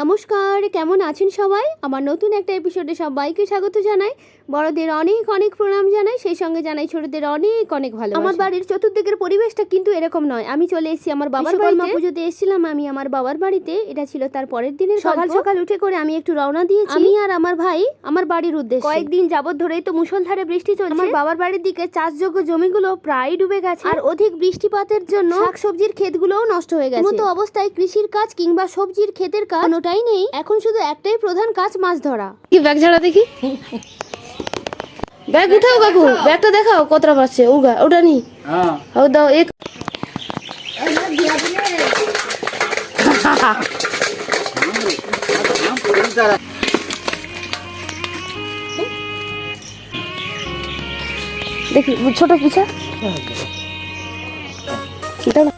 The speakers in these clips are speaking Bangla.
নমস্কার কেমন আছেন সবাই? আমার নতুন একটা এপিসোডে সবাইকে স্বাগত জানাই। বড়দের অনেক অনেক প্রণাম জানাই সেই সঙ্গে জানাই ছোটদের অনেক অনেক ভালো আমার বাড়ির চতুর্দিকের পরিবেশটা কিন্তু এরকম নয়। আমি চলে এসেছি আমার বাবার বাড়িতে। পুজোতে এসেছিলাম আমি আমার বাবার বাড়িতে। এটা ছিল তার পরের দিনের সকাল সকাল উঠে করে আমি একটু রওনা দিয়েছি। আমি আর আমার ভাই আমার বাড়ির উদ্দেশ্যে। কয়েকদিন যাবত ধরেই তো মুষলধারে বৃষ্টি চলছে। আমার বাবার বাড়ির দিকে চাষযোগ্য জমিগুলো প্রায় ডুবে গেছে। আর অধিক বৃষ্টিপাতের জন্য শাকসবজির ক্ষেতগুলোও নষ্ট হয়ে গেছে। মতো অবস্থায় কৃষির কাজ কিংবা সবজির ক্ষেতের কাজ কোনোটাই নেই। এখন শুধু একটাই প্রধান কাজ মাছ ধরা। কি ব্যাগ ঝাড়া দেখি? ব্যাগ উঠাও কাকু ব্যাগটা দেখাও কতটা পাচ্ছে ওগা ওটা নি। হ্যাঁ। দাও এক। দেখি ছোট পিছা দাঁড়া।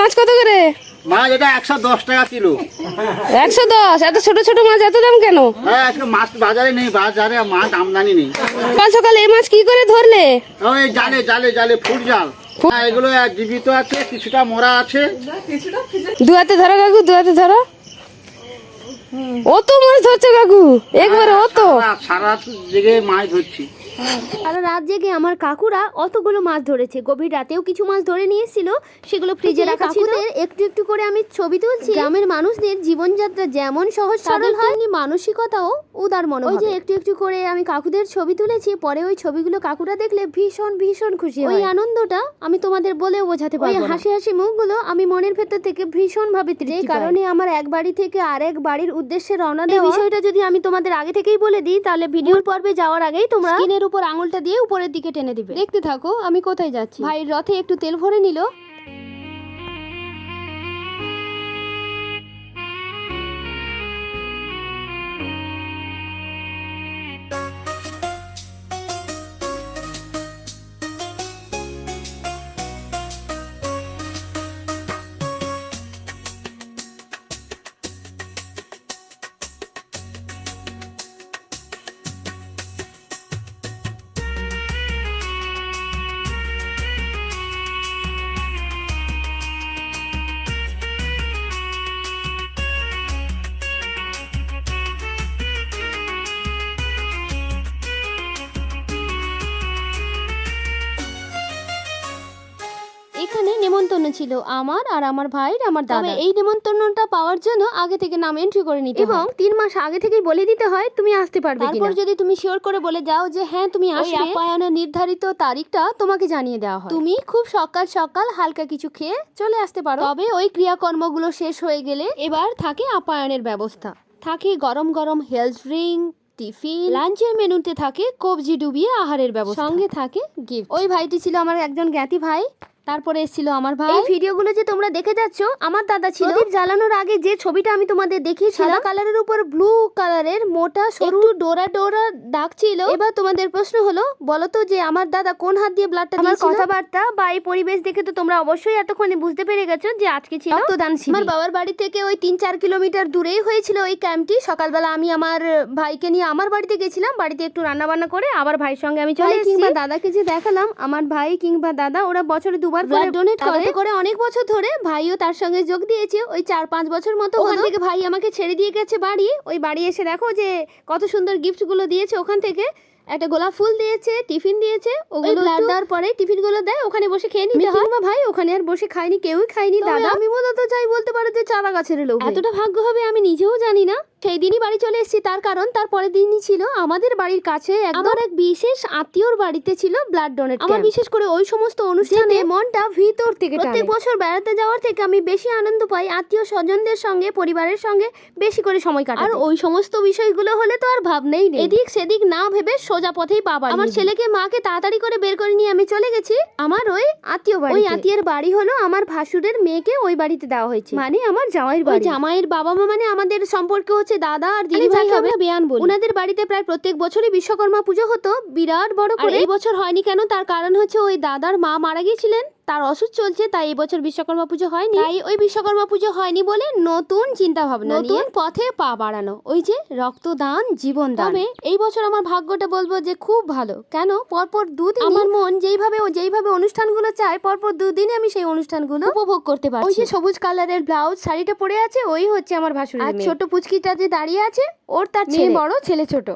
মাছ কত করে? মাছ এটা একশো দশ টাকা কিলো। একশো দশ? এত ছোট ছোট মাছ এত দাম কেন? হ্যাঁ আজকে মাছ বাজারে নেই বাজারে মাছ আমদানি নেই। কাল সকালে এই মাছ কি করে ধরলে? ওই জালে জালে জালে ফুট জাল। হ্যাঁ, এগুলো জীবিত আছে কিছুটা মরা আছে। দু হাতে ধরো কাকু দু হাতে ধরো। ও তো মাছ ধরছে কাকু। একবারে ও তো। সারা- দিকে মাছ ধরছি। সারা রাত জেগে আমার কাকুরা অতগুলো মাছ ধরেছে। গভীর রাতেও কিছু মাছ ধরে নিয়ে এসেছিল। সেগুলো ফ্রিজে রাখা ছিল। একটু একটু করে আমি ছবি তুলছি। গ্রামের মানুষদের জীবনযাত্রা যেমন সহজ সরল হয় তেমনি মানসিকতাও উদার মনে ওই যে একটু একটু করে আমি কাকুদের ছবি তুলেছি পরে ওই ছবিগুলো কাকুরা দেখলে ভীষণ ভীষণ খুশি ওই আনন্দটা আমি তোমাদের বলেও বোঝাতে পারি। হাসি হাসি মুখগুলো আমি মনের ভেতর থেকে ভীষণ ভাবে তৃপ্তি কারণে আমার এক বাড়ি থেকে আরেক বাড়ির উদ্দেশ্যে রওনা দেওয়া। বিষয়টা যদি আমি তোমাদের আগে থেকেই বলে দিই তাহলে ভিডিওর পর্বে যাওয়ার আগেই তোমরা স্ক্রিনের উপর আঙুলটা দিয়ে উপরের দিকে টেনে দিবে। দেখতে থাকো আমি কোথায় যাচ্ছি? ভাইয়ের রথে একটু তেল ভরে নিল। এখানে নেমন্তন্ন ছিল আমার আর আমার ভাইয়ের আমার দাদা এই নেমন্তন্নটা পাওয়ার জন্য আগে থেকে নাম এন্ট্রি করে নিতে এবং তিন মাস আগে থেকেই বলে দিতে হয় তুমি আসতে পারবে তারপর যদি তুমি শিওর করে বলে যাও যে হ্যাঁ তুমি আসবে আপ্যায়নের নির্ধারিত তারিখটা তোমাকে জানিয়ে দেওয়া হয়। তুমি খুব সকাল সকাল হালকা কিছু খেয়ে চলে আসতে পারো। তবে ওই ক্রিয়াকর্মগুলো শেষ হয়ে গেলে এবার থাকে আপ্যায়নের ব্যবস্থা। থাকে গরম গরম হেলথ ড্রিঙ্ক টিফিন লাঞ্চের মেনুতে থাকে কবজি ডুবিয়ে আহারের ব্যবস্থা। সঙ্গে থাকে গিফট ওই ভাইটি ছিল আমার একজন জ্ঞাতি ভাই। তারপরে এসেছিল আমার ভাই। এই ভিডিওগুলো যে তোমরা দেখে যাচ্ছ আমার দাদা ছিল। প্রদীপ জ্বালানোর আগে যে ছবিটা আমি তোমাদের দেখিয়েছিলাম সাদা কালারের উপর ব্লু কালারের মোটা সরু ডোরা ডোরা দাগ ছিল। এবার তোমাদের প্রশ্ন হলো বলো তো যে আমার দাদা কোন হাত দিয়ে ব্লাডটা আমার কথাবার্তা বা এই পরিবেশ দেখে তো তোমরা অবশ্যই এতক্ষণে বুঝতে পেরে গেছো যে আজকে ছিল রক্তদান শিবির। আমার বাবার বাড়ি থেকে ওই তিন চার কিলোমিটার দূরেই হয়েছিল ওই ক্যাম্পটি। সকালবেলা আমি আমার ভাইকে নিয়ে আমার বাড়িতে গেছিলাম বাড়িতে একটু রান্না বান্না করে আবার ভাইয়ের সঙ্গে আমি চলে কিংবা দাদাকে যে দেখালাম আমার ভাই কিংবা দাদা ওরা বছরে দুবার করে ডোনেট করে? করে অনেক বছর ধরে ভাইও তার সঙ্গে যোগ দিয়েছে। ওই চার পাঁচ বছর মতো ওখান থেকে ভাই আমাকে ছেড়ে দিয়ে গেছে বাড়ি। ওই বাড়ি এসে দেখো যে কত সুন্দর গিফটগুলো দিয়েছে ওখান থেকে। একটা গোলাপ ফুল দিয়েছে টিফিন দিয়েছে ওগুলো ব্লাড দেওয়ার পরে টিফিনগুলো দেয় ওখানে বসে খেয়ে নিতে হয়। কিংবা ভাই ওখানে আর বসে খাইনি কেউই খাইনি। দাদা আমি মূলত চাই বলতে পারো যে চারা গাছের লোক এতটা ভাগ্য হবে আমি নিজেও জানি না। সেই দিনই বাড়ি চলে এসেছি। তার কারণ তার পরের দিনই ছিল আমাদের বাড়ির কাছে আমার এক বিশেষ আত্মীয়র বাড়িতে ছিল ব্লাড ডোনেট আমার বিশেষ করে ওই সমস্ত অনুষ্ঠানে মনটা ভিতর থেকে প্রত্যেক বছর বেড়াতে যাওয়ার থেকে আমি বেশি আনন্দ পাই আত্মীয় স্বজনদের সঙ্গে পরিবারের সঙ্গে বেশি করে সময় কাটাতে। আর ওই সমস্ত বিষয়গুলো হলে তো আর ভাবনেই নেই। এদিক সেদিক না ভেবে সোজা পথেই পাবা আমার ছেলেকে মাকে তাড়াতাড়ি করে বের করে নিয়ে আমি চলে গেছি। আমার ওই আত্মীয় বাড়ি ওই আত্মীয়ের বাড়ি হলো আমার ভাসুরের মেয়েকে ওই বাড়িতে দেওয়া হয়েছে। মানে আমার জামাইয়ের বাড়ি। জামাইয়ের বাবা মা মানে আমাদের সম্পর্ক হচ্ছে দাদা আর দিদি ভাই হবে। বেয়ান বলি। ওনাদের বাড়িতে প্রায় প্রত্যেক বছরই বিশ্বকর্মা পুজো হতো। বিরাট বড় করে। এই বছর হয়নি কেন তার কারণ হচ্ছে ওই দাদার মা মারা গিয়েছিলেন। তার অসুখ চলছে তাই এই বছর বিশ্বকর্মা পুজো হয়নি। তাই ওই বিশ্বকর্মা পুজো হয়নি বলে নতুন চিন্তা ভাবনা নতুন পথে পা বাড়ানো। ওই যে রক্তদান জীবন তবে এই বছর আমার ভাগ্যটা বলব যে খুব ভালো। কেন? পরপর দুদিন আমার মন যেইভাবে ও যেইভাবে অনুষ্ঠানগুলো চায় পরপর দুদিনে আমি সেই অনুষ্ঠানগুলো উপভোগ করতে পারছি। ওই যে সবুজ কালারের ব্লাউজ শাড়িটা পরে আছে ওই হচ্ছে আমার ভাসুরের আর ছোট পুচকিটা যে দাঁড়িয়ে আছে ওর তার ছেলে। বড় ছেলে ছোট।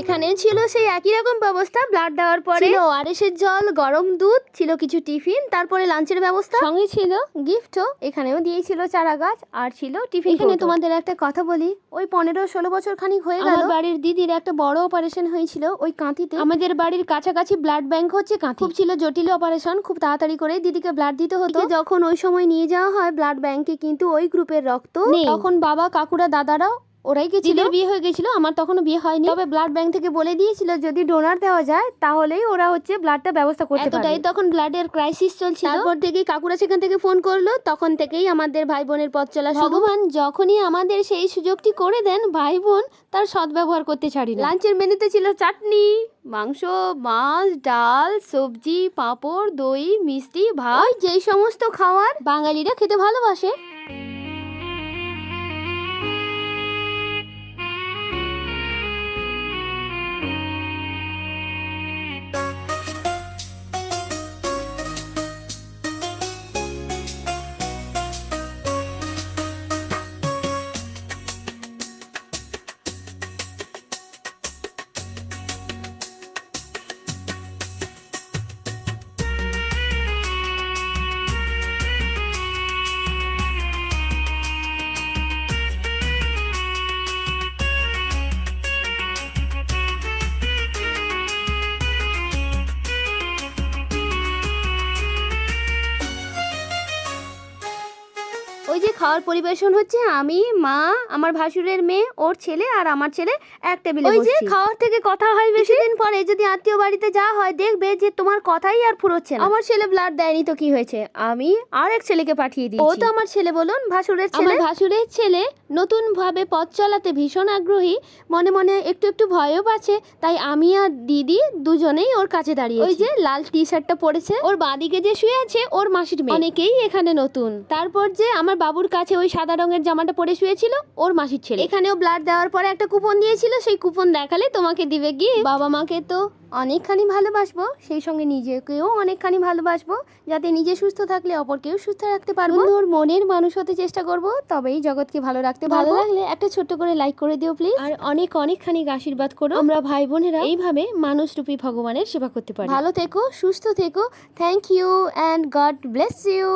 এখানে ছিল সেই একই রকম ব্যবস্থা ব্লাড দেওয়ার পরে। ছিল ওআরএসের জল গরম দুধ ছিল কিছু টিফিন তারপরে লাঞ্চের ব্যবস্থা। সঙ্গে ছিল গিফটও এখানেও দিয়েছিল চারা গাছ আর ছিল টিফিন এখানে তোমাদের একটা কথা বলি ওই পনেরো ষোলো বছর খানিক হয়ে গেল। বাড়ির দিদির একটা বড় অপারেশন হয়েছিল ওই কাঁথিতে। আমাদের বাড়ির কাছাকাছি ব্লাড ব্যাংক হচ্ছে কাঁথি। খুব ছিল জটিল অপারেশন খুব তাড়াতাড়ি করে দিদিকে ব্লাড দিতে হতো। যখন ওই সময় নিয়ে যাওয়া হয় ব্লাড ব্যাংকে কিন্তু ওই গ্রুপের রক্ত। তখন বাবা কাকুরা দাদারা ওরাই গেছিল। বিয়ে হয়ে গেছিল আমার তখনও বিয়ে হয়নি। তবে ব্লাড ব্যাংক থেকে বলে দিয়েছিল যদি ডোনার দেওয়া যায় তাহলেই ওরা হচ্ছে ব্লাডটা ব্যবস্থা করতে এতটাই তখন ব্লাডের ক্রাইসিস চলছিল। তারপর থেকেই কাকুরা সেখান থেকে ফোন করল তখন থেকেই আমাদের ভাই বোনের পথ চলা ভগবান যখনই আমাদের সেই সুযোগটি করে দেন ভাই বোন তার সদ্ব্যবহার করতে ছাড়ি লাঞ্চের মেনুতে ছিল চাটনি মাংস মাছ ডাল সবজি পাঁপড় দই মিষ্টি ভাত। যেই সমস্ত খাবার বাঙালিরা খেতে ভালোবাসে। ওই যে খাওয়ার পরিবেশন হচ্ছে আমি মা আমার ভাসুরের মেয়ে ওর ছেলে আর আমার ছেলে এক টেবিলে ওই যে খাওয়ার থেকে কথা হয় বেশি দিন পরে যদি আত্মীয় বাড়িতে যাওয়া হয় দেখবে যে তোমার কথাই আর ফুরোচ্ছে আমার ছেলে ব্লাড দেয়নি তো কি হয়েছে? আমি আর এক ছেলেকে পাঠিয়ে দিই ও তো আমার ছেলে বলুন ভাসুরের ছেলে। আমার ভাসুরের ছেলে নতুন ভাবে পথ চালাতে ভীষণ আগ্রহী। মনে মনে একটু একটু ভয়ও পাচ্ছে তাই আমি আর দিদি দুজনেই ওর কাছে দাঁড়িয়ে ওই যে লাল টি শার্টটা পরেছে ওর বাদিকে যে শুয়ে আছে ওর মাসির মেয়ে। অনেকেই এখানে নতুন। তারপর যে আমার বাবুর কাছে ওই সাদা রঙের জামাটা পরে শুয়েছিল ওর মাসির ছেলে। এখানেও ব্লাড দেওয়ার পরে একটা কুপন দিয়েছিল সেই কুপন দেখালে তোমাকে দিবে গিয়ে। বাবা মাকে তো অনেকখানি ভালোবাসবো সেই সঙ্গে নিজেকেও অনেকখানি ভালোবাসবো যাতে নিজে সুস্থ থাকলে অপরকেও সুস্থ রাখতে পারব। সুন্দর মনের মানুষ হতে চেষ্টা করব তবেই জগৎকে ভালো রাখতে ভালো লাগলে একটা ছোট্ট করে লাইক করে দিও প্লিজ আর অনেক অনেকখানি আশীর্বাদ করো। আমরা ভাই বোনেরা এইভাবে মানুষ রূপী ভগবানের সেবা করতে পারি। ভালো থেকো সুস্থ থেকো। Thank you and God bless you